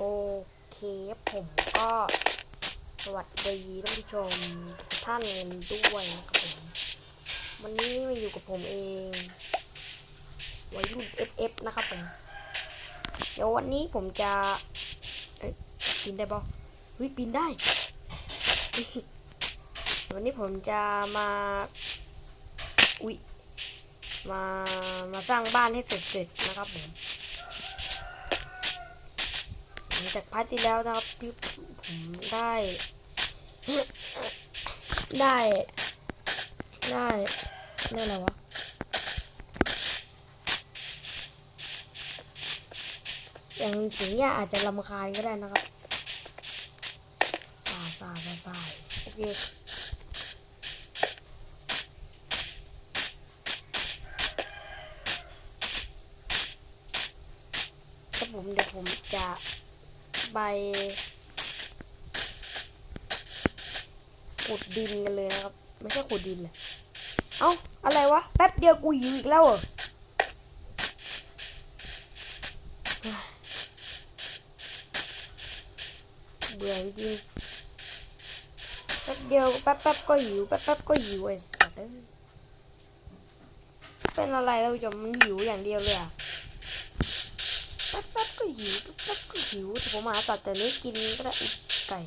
โอเคผมก็สวัสดีท่านผู้ชมทุกท่านด้วยนะครับผมวันนี้มาอยู่กับผมเองวัยรุ่น FF นะครับผมเดี๋ยววันนี้ผมจะปีนได้ปะเฮ้ยปีนได้วันนี้ผมจะมาอุ๊ยมามาสร้างบ้านให้เสร็จๆนะครับผม จากพาร์ทที่แล้วนะครับที่ผมได้ ได้ ได้ได้อะไรวะอย่างเสียงนี่ยอาจจะลำคาญก็ได้นะครับสาสาสาสาโอเคผมเดี๋ยวผมจะ ไปขุดดินกันเลยนะครับ ไม่ใช่ขุดดินเลยเอ้า อะไรวะ แป๊บเดียวกูหิวอีกแล้วเหรอเบื่อจริงแป๊บเดียวแป๊บแป๊บก็หิวแป๊บแป๊บก็หิวไอ้สัตว์เป็นอะไรท่านผู้ชมมันหิวอย่างเดียวเลยอะ หิวแป๊บแป๊บก็หิวแต่ผมหาตัดแต่เนื้อกินก็ได้ไก่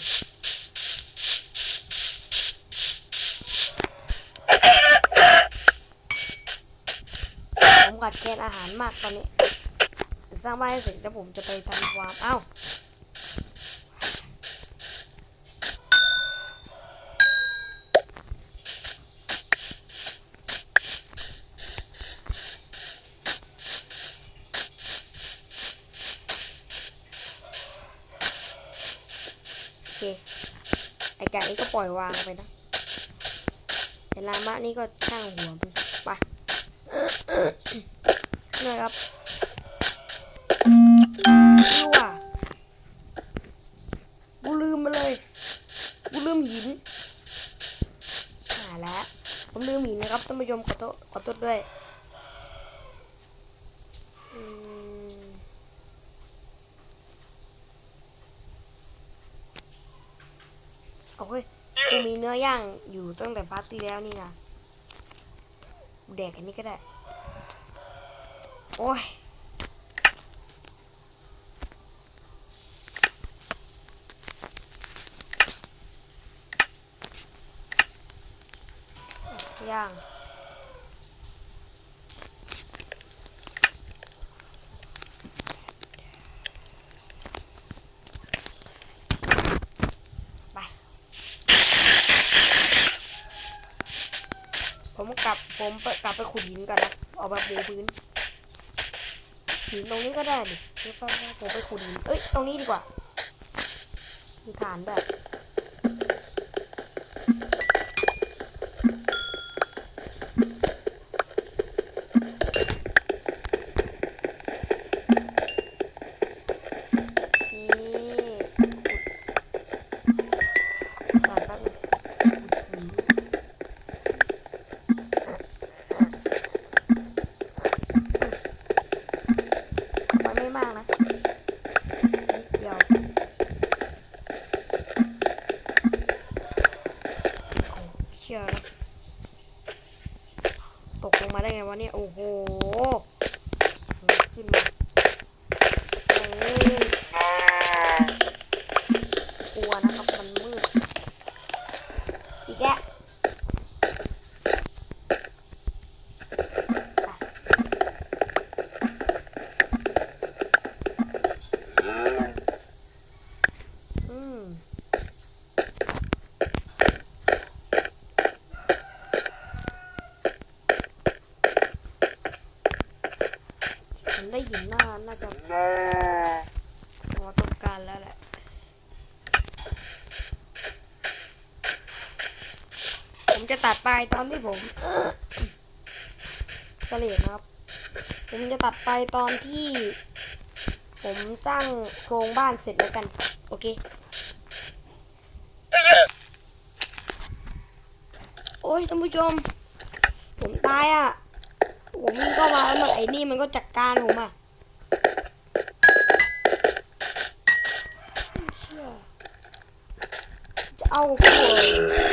ผมขาดแคลนอาหารมากตอนนี้ สร้างบ้านเสร็จแล้วผมจะไปทำวาร์มเอ้า ปล่อยวางไปนะแต่ลามะนี่ก็ช่างหัวมันไปน่อยครับดูอะกูลืมไปเลยกูลืมหินหาแล้วผมลืมหินนะครับท่านผู้ชมขอโทษขอโทษด้วยอืมเอาเฮ้ย กูมีเนื้อย่างอยู่ตั้งแต่พาร์ตี้แล้วนี่นะแดกอันนี้ก็ได้ โอ้ยย่าง ตรงนี้ดีกว่ามีฐานแบบ ผมจะตัดไปตอนที่ผมเสลดนะครับ ผมจะตัดไปตอนที่ ผมสร้างโครงบ้านเสร็จแล้วกัน โอเค โอ้ยท่านผู้ชม ผมตายอะ ผมก็มาแล้วไอ้นี่มันก็จัดกการผมอะเอาโอ้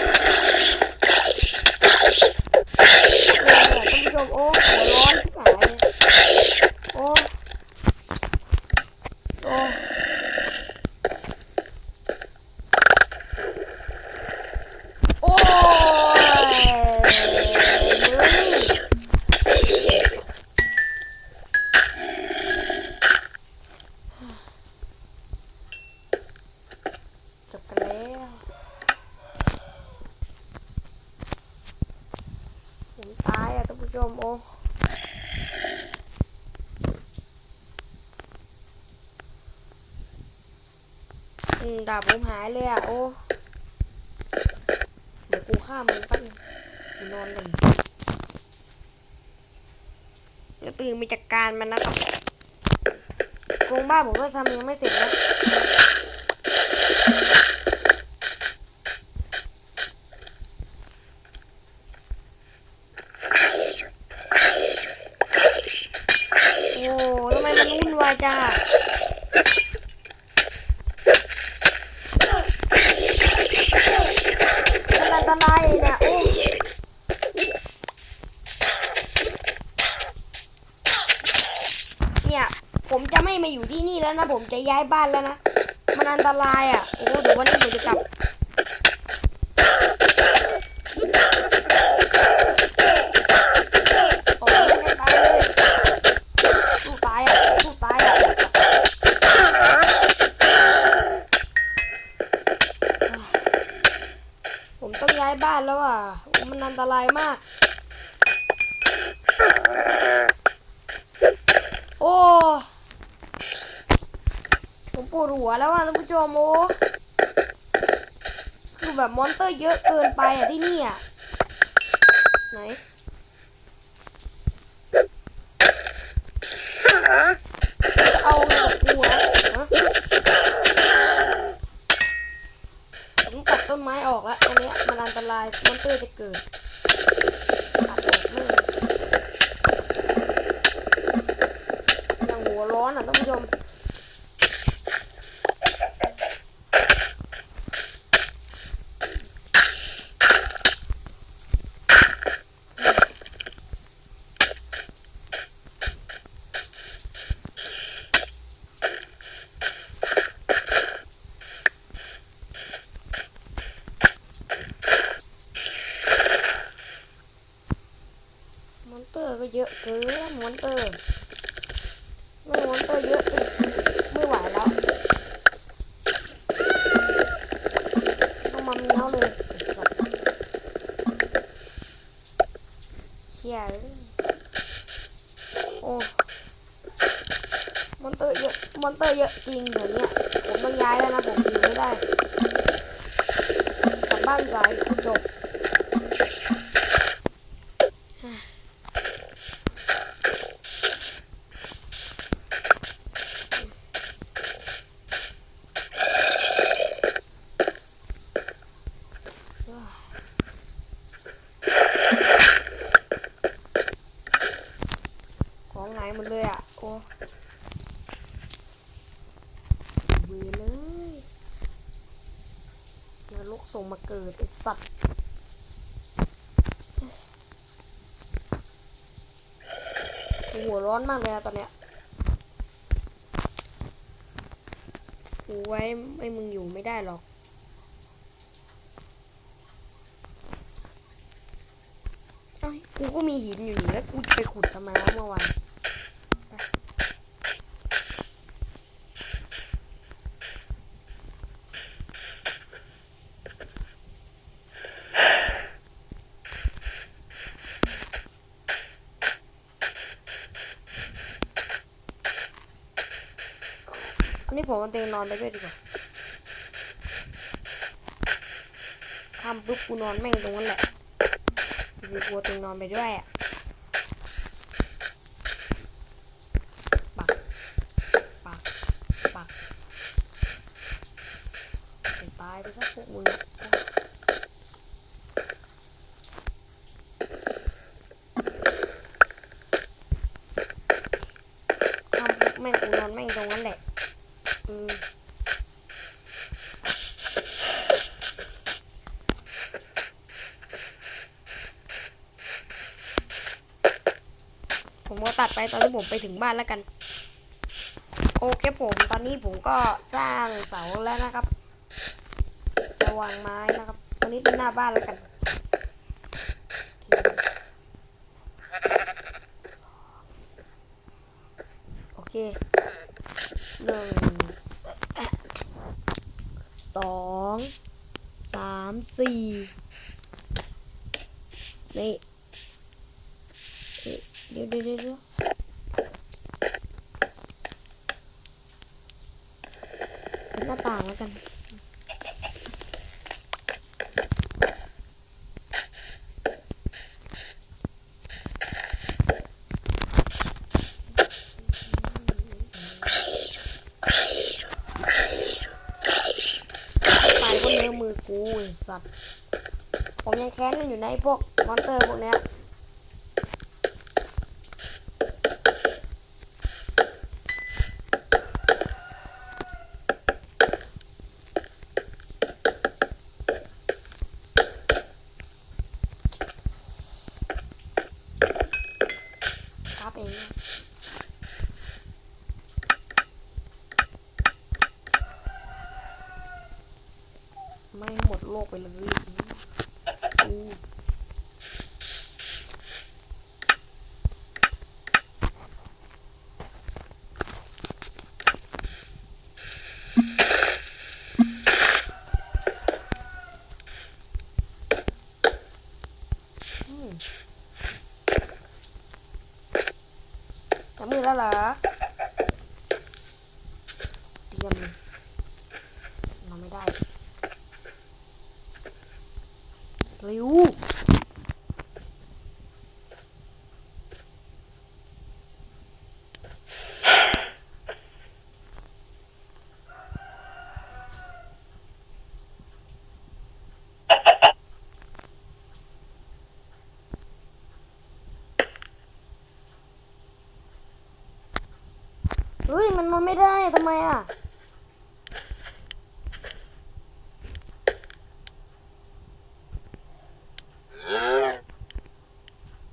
ดาบผมหายเลยอะ โอ้ เดี๋ยวกูฆ่ามันปั้นงกูนอนกันเดี๋ยวตื่นมาจัดการมันนะครับกรงบ้านผมก็ทำยังไม่เสร็จนะ แล้วนะผมจะย้ายบ้านแล้วนะ มันอันตรายอะ โอ้เดี๋ยววันนี้ผมจะกลับ หัวแล้วอะท่านผู้ชมโอ้คือแบบมอนเตอร์เยอะเกินไปอะที่นี่อะไหนเอาไงกับกูนะผมตัดต้นไม้ออกแล้วอันนี้มันอันตรายมอนเตอร์จะเกิดตัดออกเลยอย่างหัวร้อนอะท่านผู้ชมมอนเตอร์ก็เยอะเกิน มอนเตอร์ไม่มอนเตอร์เยอะจนไม่ไหวแล้วต้องมาเมี้ยวเลยเชี่ยลโอ้มอนเตอร์เยอะมอนเตอร์เยอะจริงเดี๋ยวเนี้ยผมต้องย้ายแล้วนะผมอยู่ไม่ได้กลับบ้านสายจบ ของไหนหมดเลยอะ โอ้เบื่อเลยนรก ส่งมาเกิดไอสัตว์หัวร้อนมากเลยอะตอนเนี้ยกูไว้ไม่มึงอยู่ไม่ได้หรอก เอ้ยกูก็มีหินอยู่นี่แล้วกูจะไปขุดทำไมวะเมื่อวานไปอันนี้ ผมเอาเตียงนอนไปด้วยดีกว่าทำปุ๊บกูนอนแม่งตรงนั้นแหละกูกลัวตึงนอนไปด้วยอะ ปัก ปัก ปักจะตายไปซะพวกมึงอะทำปุ๊บแม่งกูนอนแม่งตรงนั้นแหละ อืม ตัดไปตอนที่ผมไปถึงบ้านแล้วกัน โอเคผมตอนนี้ผมก็สร้างเสาแล้วนะครับ จะวางไม้นะครับตอนนี้เป็นหน้าบ้านแล้วกันโอเคหนึ่งสองสามสี่นี่เอ๊ะเไอ้สัตว์ผมยังแค้นอยู่ในพวกมอนสเตอร์พวกนี้ครับเองเนี่ยไม่หมดโลกไปเลยอู้ อืม จะมือแล้วเหรอเตรียมเลยนอนไม่ได้เร็ว เฮ้ยมันนอนไม่ได้ทำไมอะ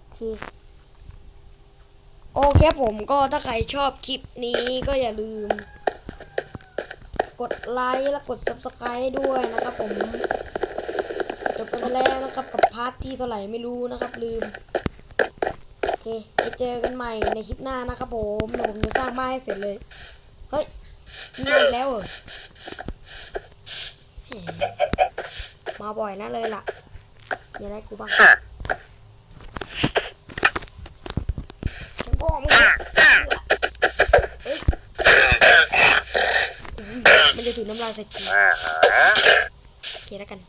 โอเคโอเคผมก็ถ้าใครชอบคลิปนี้ก็อย่าลืม กดไลค์และกด subscribe ด้วยนะครับผม จบกันแล้วนะครับกับพาร์ทที่เท่าไหร่ไม่รู้นะครับลืม เคไปเจอกันใหม่ในคลิปหน้านะครับผมเดี๋ยวผมจะสร้างบ้านให้เสร็จเลย เฮ้ยนี่อีกแล้วเหรอมาบ่อยนะเลยล่ะมีอะไรกูบ้างฉันบอกมึงมันจะถูกน้ำลายใส่กูโอเคแล้วกัน